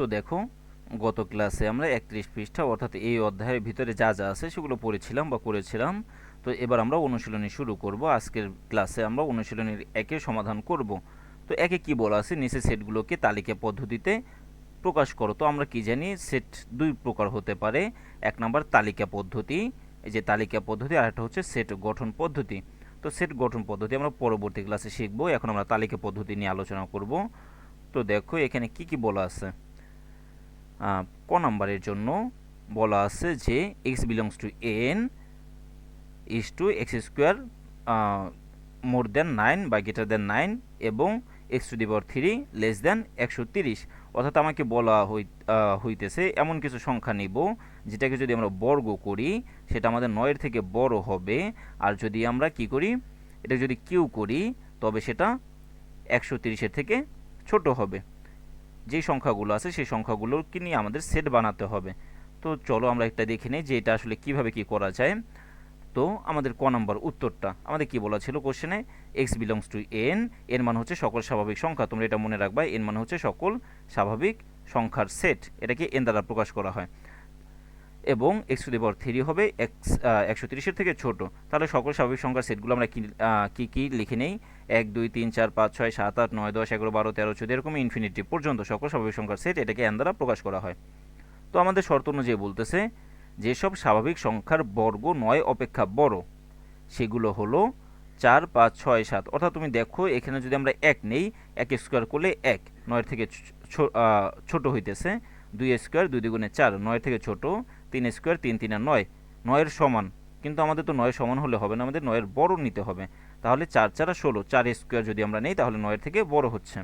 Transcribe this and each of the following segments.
তো দেখো, গত ক্লাসে আমরা একত্রিশ পৃষ্ঠা অর্থাৎ এই অধ্যায়ের ভিতরে যা যা আছে সেগুলো পড়েছিলাম বা করেছিলাম। তো এবার আমরা অনুশীলনী শুরু করব। আজকের ক্লাসে আমরা অনুশীলনীর একের সমাধান করব। তো একে কি বলা আছে? নিচে সেটগুলোকে তালিকা পদ্ধতিতে প্রকাশ করো। তো আমরা কি জানি, সেট দুই প্রকার হতে পারে। এক নাম্বার তালিকা পদ্ধতি, এই যে তালিকা পদ্ধতি, আর একটা হচ্ছে সেট গঠন পদ্ধতি। তো সেট গঠন পদ্ধতি আমরা পরবর্তী ক্লাসে শিখব। এখন আমরা তালিকা পদ্ধতি নিয়ে আলোচনা করব। তো দেখো, এখানে কি কি বলা আছে? ক নাম্বারের জন্য বলা আছে যে X belongs to N is to X square more than nine বা গ্রেটার দেন নাইন এবং X to the power three less than একশো তিরিশ। অর্থাৎ আমাকে বলা হই হইতেছে এমন কিছু সংখ্যা নিব, যেটাকে যদি আমরা বর্গ করি, সেটা আমাদের নয়ের থেকে বড় হবে। আর যদি আমরা কি করি, এটা যদি কিউ করি, তবে সেটা একশো তিরিশের থেকে ছোট হবে। যেই সংখ্যাগুলো আছে সেই সংখ্যাগুলোকে নিয়ে আমাদের সেট বানাতে হবে। তো চলো আমরা একটা দেখে নিই যে এটা আসলে কীভাবে কি করা যায়। তো আমাদের ক নম্বর উত্তরটা। আমাদের কি বলা ছিল কোশ্চেনে এক্স বিলংস টু এন এর মানে হচ্ছে সকল স্বাভাবিক সংখ্যা। তোমরা এটা মনে রাখবা এন মানে হচ্ছে সকল স্বাভাবিক সংখ্যার সেট এটাকে এন দ্বারা প্রকাশ করা হয়। এবং X to the power three হবে এক্স একশো তিরিশের থেকে ছোট। তাহলে সকল স্বাভাবিক সংখ্যার সেটগুলো আমরা কি কি লিখে নেই? এক, দুই, তিন, চার, পাঁচ, ছয়, সাত, আট, নয়, দশ, এগারো, বারো, তেরো, চোদ্দ, এরকম ইনফিনিটি পর্যন্ত সকল স্বাভাবিক সংখ্যার সেট এটাকে এন দ্বারা প্রকাশ করা হয়। তো আমাদের শর্ত অনুযায়ী বলতেছে, যেসব স্বাভাবিক সংখ্যার বর্গ নয় অপেক্ষা বড়, সেগুলো হলো চার, পাঁচ, ছয়, সাত। অর্থাৎ তুমি দেখো, এখানে যদি আমরা এক নেই, এক স্কোয়ার করলে এক। নয়ের থেকে ছোট হইতেছে। দুই স্কোয়ার দুই দুগুণে চার। নয় থেকে ছোট তিন স্কোয়ার তিন তিন আর নয়। নয়ের সমান। কিন্তু আমাদের তো নয় সমান হলে হবে না, আমাদের নয়ের বড় নিতে হবে। তাহলে চার চারা ষোলো, চার স্কোয়ার যদি আমরা নেই, তাহলে নয়ের থেকে বড় হচ্ছে।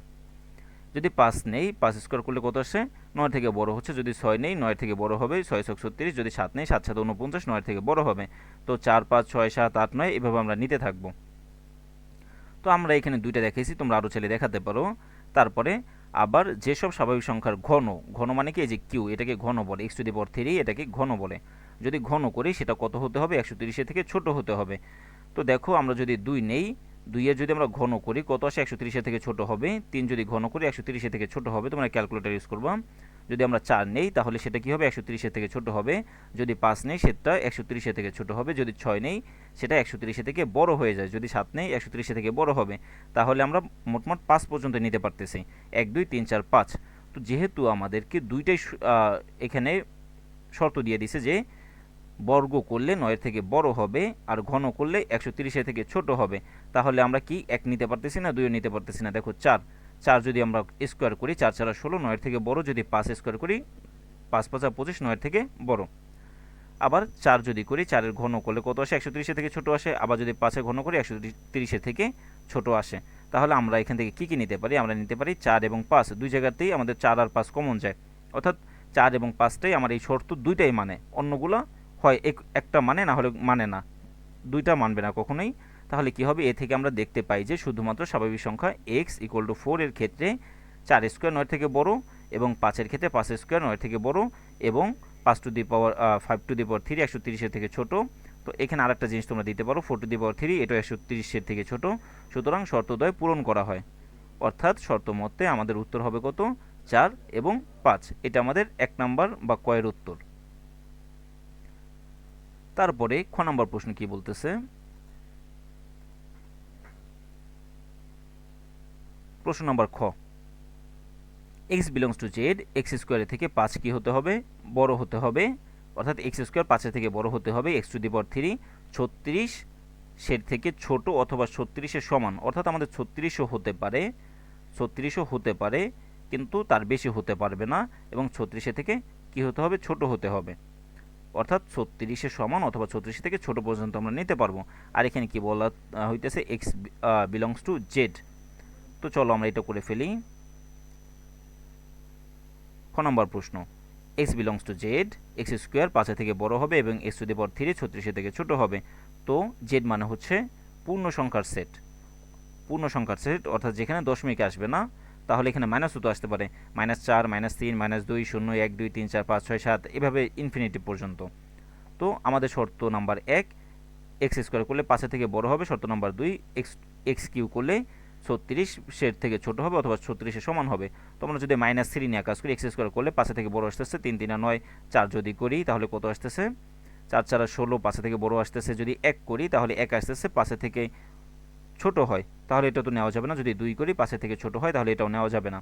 যদি পাঁচ নেই, পাঁচ স্কোয়ার করলে কত আসে? নয় থেকে বড় হচ্ছে। যদি ছয় নেই, নয় থেকে বড় হবে। ছয় ছক ছত্রিশ, যদি সাত নেই, সাত সাত উনপঞ্চাশ নয় থেকে বড় হবে। তো চার পাঁচ ছয় সাত আট নয়, এভাবে আমরা নিতে থাকব। তো আমরা এখানে দুইটা দেখেছি তোমরা আরও ছেলে দেখাতে পারো। তারপরে আবার যেসব স্বাভাবিক সংখ্যার ঘন ঘন মানে কি? এই যে কিউ এটাকে ঘন বলে। X to the power three এটাকে ঘন বলে। যদি ঘন করি, সেটা কত হতে হবে? একশো তিরিশের থেকে ছোট হতে হবে। তো দেখো, আমরা যদি দুই নেই দুইয়ের যদি আমরা ঘন করি, কত আসে? একশো তিরিশের থেকে ছোট হবে। তিন যদি ঘন করি, একশো তিরিশের থেকে ছোট হবে। তোমরা ক্যালকুলেটার ইউজ করবা। যদি আমরা চার নেই, তাহলে সেটা কি হবে? একশো তিরিশের থেকে ছোট হবে। যদি পাঁচ নেই, সেটা একশো তিরিশের থেকে ছোট হবে। যদি ছয় নেই, সেটা একশো তিরিশের থেকে বড় হয়ে যায়। যদি সাত নেই, একশো তিরিশের থেকে বড় হবে। তাহলে আমরা মোটমোট পাঁচ পর্যন্ত নিতে পারতেছি। এক, দুই, তিন, চার, পাঁচ। তো যেহেতু আমাদেরকে দুইটাই এখানে শর্ত দিয়ে দিছে যে, বর্গ করলে নয়ের থেকে বড় হবে আর ঘন করলে একশো তিরিশের থেকে ছোট হবে। তাহলে আমরা কি এক নিতে পারতেছি না, দুইও নিতে পারতেছি না? দেখো, চার। চার যদি আমরা স্কোয়ার করি, চার চারা ষোলো, নয়ের থেকে বড় যদি পাঁচ স্কোয়ার করি, পাঁচ পাঁচা পঁচিশ, নয়ের থেকে বড়। আবার চার যদি করি, চারের ঘন করলে কত আসে? একশো তিরিশের থেকে ছোটো আসে। আবার যদি পাঁচের ঘন করি, একশো তিরিশের থেকে ছোট আসে। তাহলে আমরা এখান থেকে কী কী নিতে পারি? আমরা নিতে পারি চার এবং পাঁচ। দুই জায়গাতেই আমাদের চার আর পাঁচ কমন যায়। অর্থাৎ চার এবং পাঁচটাই আমার এই শর্ত দুইটাই মানে। অন্যগুলো হয় এক- একটা মানে না হলে মানে না। দুইটা মানবে না কখনোই। তাহলে কি হবে? এ থেকে আমরা দেখতে পাই যে শুধুমাত্র স্বাভাবিক সংখ্যা এক্স ইকুয়াল টু ফোর এর ক্ষেত্রে চার স্কোয়ার নয় থেকে বড় এবং পাঁচের ক্ষেত্রে পাঁচ স্কোয়ার নয় থেকে বড় এবং পাঁচ to the power five to the power three একশো তিরিশের থেকে ছোট। তো এখানে আরেকটা জিনিস তোমরা দিতে পারো four to the power three এটা একশো তিরিশের থেকে ছোট। সুতরাং শর্তদ্বয় পূরণ করা হয়। অর্থাৎ শর্ত মতে আমাদের উত্তর হবে কত? চার এবং পাঁচ। এটা আমাদের এক নাম্বার বা কয়ের উত্তর। তারপরে খ নাম্বার প্রশ্ন কি বলতেছে? প্রশ্ন নাম্বার খ। X belongs to Z X স্কোয়ারের থেকে পাঁচ কি হতে হবে? বড় হতে হবে। অর্থাৎ এক্স স্কোয়ার পাঁচের থেকে বড় হতে হবে। এক্স টু দি থ্রি ছত্রিশ সের থেকে ছোট অথবা ছত্রিশের সমান। অর্থাৎ আমাদের ছত্রিশও হতে পারে। ছত্রিশও হতে পারে, কিন্তু তার বেশি হতে পারবে না এবং ছত্রিশের থেকে কি হতে হবে? ছোট হতে হবে। অর্থাৎ ছত্রিশের সমান অথবা ছত্রিশ থেকে ছোট পর্যন্ত আমরা নিতে পারব। আর এখানে কি বলা হইতেছে এক্স বিলংস টু জেড তো চলো আমরা এটা করে ফেলি। খ নম্বর প্রশ্ন। X belongs to Z X square পাঁচে থেকে বড় হবে এবং এক্স টু পাওয়ার থ্রি ছত্রিশে থেকে ছোট হবে। তো জেড মানে হচ্ছে পূর্ণ সংখ্যার সেট পূর্ণ সংখ্যার সেট অর্থাৎ যেখানে দশমিক আসবে না, তাহলে এখানে মাইনাসও তো আসতে পারে। মাইনাস চার মাইনাস তিন মাইনাস দুই, শূন্য, এক, দুই, তিন, চার, পাঁচ, ছয়, সাত, এভাবে ইনফিনিটি পর্যন্ত। তো আমাদের শর্ত নাম্বার এক এক্স স্কোয়ার করলে পাঁচের থেকে বড় হবে, শর্ত নাম্বার দুই এক্স এক্স কিউ করলে ছত্রিশের থেকে ছোট হবে অথবা ছত্রিশের সমান হবে। তো যদি মাইনাস থ্রি নিয়ে কাজ করি এক্স স্কোয়ার করলে পাশে থেকে বড় আসতেছে তিন তিন নয়, চার যদি করি, তাহলে কত আসতেছে? চার, চারা ষোলো পাশে থেকে বড় আসতেছে, যদি এক করি, তাহলে এক আসতেছে পাশে থেকে ছোট হয়। তাহলে এটা তো নেওয়া যাবে না, যদি দুই করি পাশে থেকে ছোট হয়, তাহলে এটাও নেওয়া যাবে না।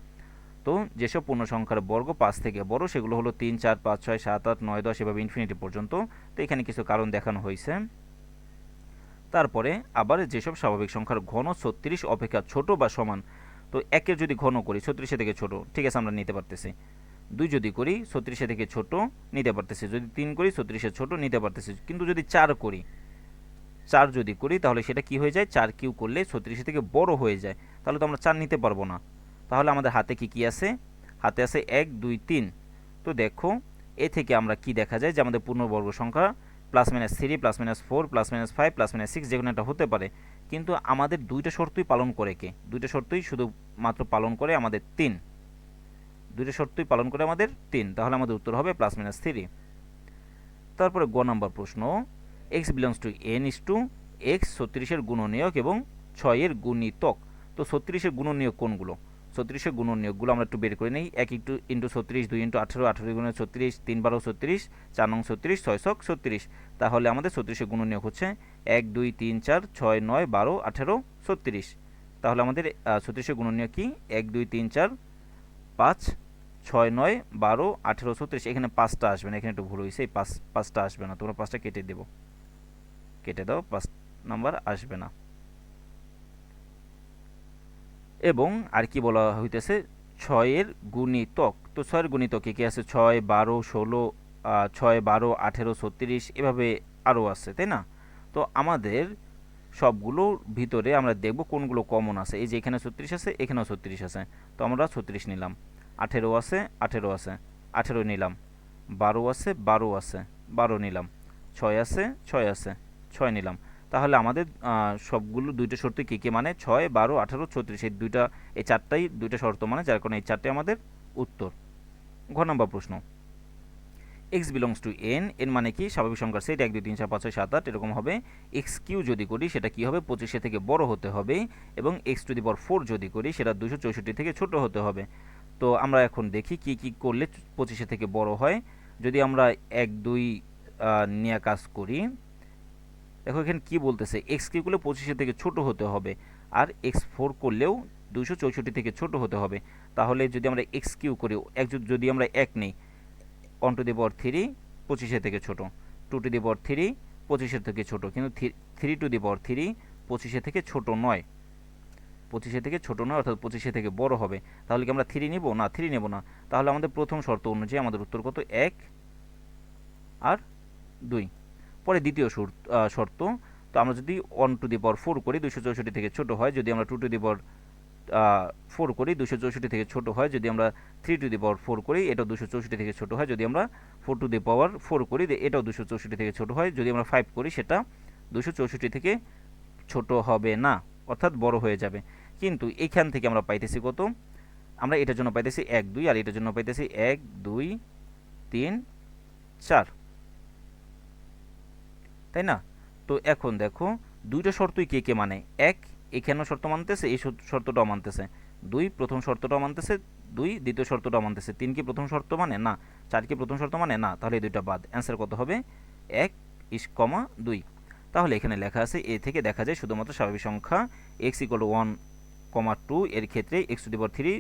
তো যেসব পূর্ণ সংখ্যার বর্গ পাঁচ থেকে বড়, সেগুলো হলো তিন, চার, পাঁচ, ছয়, সাত, আট, নয়, দশ, এভাবে ইনফিনিটি পর্যন্ত। তো এখানে কিছু কারণ দেখানো হয়েছে। তারপরে আবার যেসব স্বাভাবিক সংখ্যার ঘন ছত্রিশ অপেক্ষা ছোট বা সমান, তো একের যদি ঘন করি ছত্রিশে থেকে ছোট, ঠিক আছে, আমরা নিতে পারতেছি। দুই যদি করি ছত্রিশে থেকে ছোট, নিতে পারতেছি। যদি তিন করি ছত্রিশে ছোট, নিতে পারতেছি। কিন্তু যদি চার করি, চার যদি করি, তাহলে সেটা কি হয়ে যায়? চার কিউ করলে ছত্রিশে থেকে বড় হয়ে যায়। তাহলে তো আমরা চার নিতে পারব না। তাহলে আমাদের হাতে কি কি আছে? হাতে আছে এক, দুই, তিন। তো দেখো, এ থেকে আমরা কি দেখা যায়? যে আমাদের পূর্ণবর্গ সংখ্যা plus minus three plus minus four plus minus five plus minus six যে কোনো একটা হতে পারে। কিন্তু আমাদের দুইটা শর্তই পালন করে কে? দুইটা শর্তই শুধু মাত্র পালন করে আমাদের তিন। দুইটা শর্তই পালন করে আমাদের তিন। তাহলে আমাদের উত্তর হবে প্লাস মাইনাস থ্রি তারপরে গ নাম্বার প্রশ্ন। X belongs to N is to X ছত্রিশের গুণনীয়ক এবং ছয়ের গুণিতক। তো ছত্রিশের গুণনীয়ক কোনগুলো? ছত্রিশের গুণনীয়কগুলো আমরা একটু বের করে নিই। এক একটু ইন্টু ছত্রিশ, দুই ইন্টু আঠেরো আঠেরো গুণে ছত্রিশ, তিন বারো ছত্রিশ, চার নং ছত্রিশ, ছয় ছক ছত্রিশ। তাহলে আমাদের ছত্রিশের গুণনীয়ক হচ্ছে এক, দুই, তিন, চার, ছয়, নয়, বারো, আঠেরো, ছত্রিশ। তাহলে আমাদের ছত্রিশের গুণনীয়ক কি? এক, দুই, তিন, চার, পাঁচ, ছয়, নয়, বারো, আঠেরো, ছত্রিশ। এখানে পাঁচটা আসবে না, এখানে একটু ভুল হয়েছে, এই পাঁচ, পাঁচটা আসবে না। তোমরা পাঁচটা কেটে দেবো। কেটে দাও, পাঁচ নাম্বার আসবে না। এবং আর কি বলা হইতেছে, ছয়ের গুণিতক। তো ছয়ের গুণিতকে কি আছে? ছয়, বারো, ষোলো ছয়, বারো, আঠেরো, ছত্রিশ, এভাবে আরও আছে, তাই না? তো আমাদের সবগুলোর ভিতরে আমরা দেখব কোনগুলো কমন আছে। এই যে এখানে ছত্রিশ আছে, এখানেও ছত্রিশ আছে। তো আমরা ছত্রিশ নিলাম। আঠেরো আছে আঠেরো আছে। আঠেরো নিলাম। বারো আছে বারো আছে। বারো নিলাম। ছয় আছে ছয় আছে। ছয় নিলাম। তাহলে আমাদের সবগুলো দুইটা শর্ত কী কী? মানে ছয়, বারো, আঠারো, ছত্রিশ, এই দুইটা, এই চারটাই দুইটা শর্ত মানে যার কারণে এই চারটাই আমাদের উত্তর। ঘ নম্বর প্রশ্ন। X belongs to N N মানে কি? স্বাভাবিক সংখ্যার সেট এক, দুই, তিন, চার, পাঁচ, ছয়, সাত, আট, এরকম হবে। এক্স কিউ যদি করি, সেটা কি হবে? পঁচিশে থেকে বড় হতে হবে এবং X to the power four যদি করি, সেটা দুশো চৌষট্টি থেকে ছোট হতে হবে। তো আমরা এখন দেখি কি কি করলে পঁচিশে থেকে বড় হয়। যদি আমরা এক, দুই নিয়ে কাজ করি দেখো এখানে কি বলতেছে এক্স কিউ করলে পঁচিশে থেকে ছোট হতে হবে, আর এক্স ফোর করলেও দুশো চৌষট্টি থেকে ছোট হতে হবে। তাহলে যদি আমরা এক্স কিউ করি, এক যদি আমরা এক নেই one to the power three পঁচিশে থেকে ছোট two to the power three পঁচিশের থেকে ছোট, কিন্তু three to the power three পঁচিশে থেকে ছোট নয়। পঁচিশে থেকে ছোট নয়, অর্থাৎ পঁচিশে থেকে বড় হবে। তাহলে কি আমরা থ্রি নিব? না থ্রি নেব না। তাহলে আমাদের প্রথম শর্ত অনুযায়ী আমাদের উত্তর কত? এক আর দুই। পরে দ্বিতীয় শর্ত। তো আমরা যদি one to the power four করি দুশো চৌষট্টি থেকে ছোট হয়, যদি আমরা two to the power four করি দুশো চৌষট্টি থেকে ছোট হয়, যদি আমরা three to the power four করি, এটাও দুশো চৌষট্টি থেকে ছোট হয়, যদি আমরা four to the power four করি এটাও দুশো চৌষট্টি থেকে ছোট হয়, যদি আমরা ফাইভ করি, সেটা দুশো চৌষট্টি থেকে ছোট হবে না, অর্থাৎ বড় হয়ে যাবে। কিন্তু এখান থেকে আমরা পাইতেছি কত? আমরা এটার জন্য পাইতেছি এক, দুই, আর এটার জন্য পাইতেছি এক, দুই, তিন, চার। তাই না? তো এখন দেখো, দুইটা শর্তই কে কে মানে? এক, এখানেও শর্ত মানতেছে, এই শর্তটাও মানতেছে। দুই, প্রথম শর্তটাও মানতেছে, দুই, দ্বিতীয় শর্তটাও মানতেছে। তিন কি প্রথম শর্ত মানে? না। চার কি প্রথম শর্ত মানে? না। তাহলে এই দুইটা বাদ। অ্যান্সার কত হবে? এক, ইস কমা দুই। তাহলে এখানে লেখা আছে, এ থেকে দেখা যায় শুধুমাত্র স্বাভাবিক সংখ্যা X equal one comma two এর ক্ষেত্রে X to the power three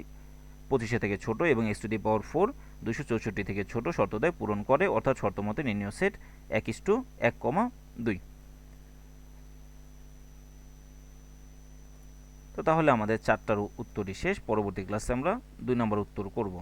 পঁচিশে থেকে ছোট এবং X to the power four দুশো চৌষট্টি থেকে ছোট শর্তদায় পূরণ করে, অর্থাৎ শর্ত মতে নির্ণয় সেট এক ইস টু এক কমা দুই। তো তাহলে আমাদের চারটার উত্তরই শেষ। পরবর্তী ক্লাসে আমরা দুই নম্বর উত্তর করব।